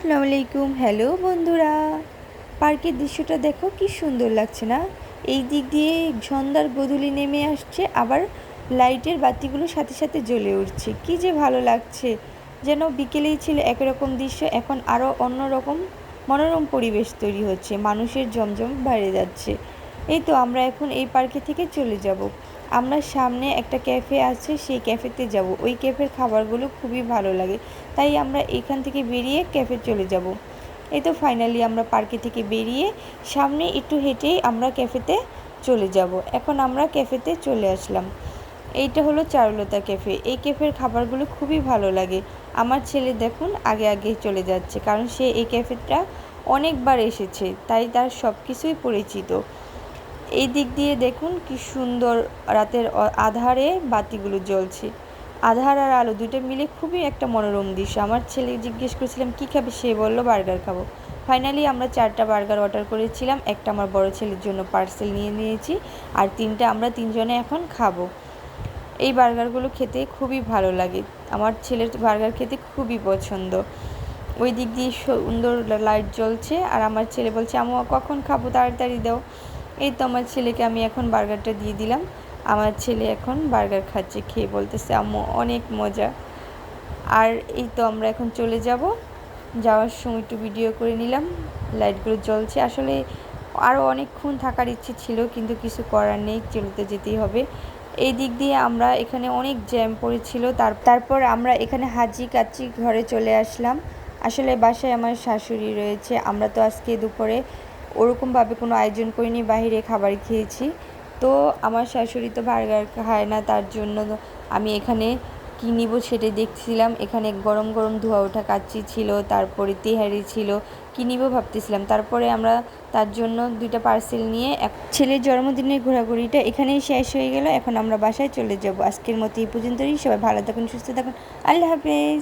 আসসালামু আলাইকুম। হ্যালো বন্ধুরা। পার্কের দৃশ্যটা দেখো, কি সুন্দর লাগছে না? এই দিক দিয়ে সন্ধ্যার গধূলি নেমে আসছে, আবার লাইটের বাতিগুলো সাথে সাথে জ্বলে উঠছে। কি যে ভালো লাগছে। যেন বিকেলেই ছিল একরকম দৃশ্য, এখন আরও অন্যরকম মনোরম পরিবেশ তৈরি হচ্ছে। মানুষের জমজম বাইরে যাচ্ছে। এই তো আমরা এখন এই পার্কে থেকে চলে যাব। আমরা সামনে একটা ক্যাফে আছে, সেই ক্যাফেতে যাব। ওই ক্যাফের খাবারগুলো খুবই ভালো লাগে, তাই আমরা এখান থেকে বেরিয়ে ক্যাফে চলে যাব। এই তো ফাইনালি আমরা পার্কে থেকে বেরিয়ে সামনে একটু হেঁটেই আমরা ক্যাফেতে চলে যাব। এখন আমরা ক্যাফেতে চলে আসলাম। এইটা হলো চারুলতা ক্যাফে। এই ক্যাফের খাবারগুলো খুবই ভালো লাগে। আমার ছেলে দেখুন আগে আগে চলে যাচ্ছে, কারণ সে এই ক্যাফেটা অনেকবার এসেছে, তাই তার সব কিছুই পরিচিত। এই দিক দিয়ে দেখুন কি সুন্দর রাতের আধারে বাতিগুলো জ্বলছে। আধার আর আলো দুটো মিলে খুবই একটা মনোরম দৃশ্য। আমার ছেলে জিজ্ঞেস করেছিলাম, কী খাবে? সে বলল, বার্গার খাব। ফাইনালি আমরা চারটা বার্গার অর্ডার করেছিলাম। একটা আমার বড় ছেলের জন্য পার্সেল নিয়ে নিয়েছি আর তিনটা আমরা তিনজনে এখন খাব। এই বার্গারগুলো খেতে খুবই ভালো লাগে। আমার ছেলের বার্গার খেতে খুবই পছন্দ। ওই দিক দিয়ে সুন্দর লাইট জ্বলছে আর আমার ছেলে বলছে আমি কখন খাব? তাড়াতাড়ি দাও। এই তো আমার ছেলেকে আমি এখন বার্গারটা দিয়ে দিলাম। আমার ছেলে এখন বার্গার খাচ্ছে, খেয়ে বলতেছে, আম্মু, অনেক মজা। আর এই তো আমরা এখন চলে যাব। যাওয়ার সময় একটু ভিডিও করে নিলাম লাইটগুলো জ্বলছে। আসলে আরও অনেকক্ষণ থাকার ইচ্ছে ছিল, কিন্তু কিছু করার নেই, চলতে যেতেই হবে। এই দিক দিয়ে আমরা এখানে অনেক জ্যাম পড়েছিল। তার, তারপর আমরা এখানে হাজি কাচ্চি ঘরে চলে আসলাম। আসলে বাসায় আমার শাশুড়ি রয়েছে। আমরা তো আজকে দুপুরে ওরকমভাবে কোনো আয়োজন করিনি বাহিরে খাবার খেয়েছি। তো আমার শাশুড়ি তো বার্গার খায় না, তার জন্য আমি এখানে কী নিব সেটা দেখছিলাম। এখানে গরম গরম ধোয়া ওঠা কাচ্চি ছিল, তারপরে তেহারি ছিল, কী নিব ভাবতেছিলাম। তারপরে আমরা তার জন্য দুইটা পার্সেল নিয়ে এক ছেলের জন্মদিনের ঘোরাঘুরিটা এখানেই শেষ হয়ে গেল। এখন আমরা বাসায় চলে যাব। আজকের মতো এই পর্যন্তই। সবাই ভালো থাকুন, সুস্থ থাকুন। আল্লাহ হাফেজ।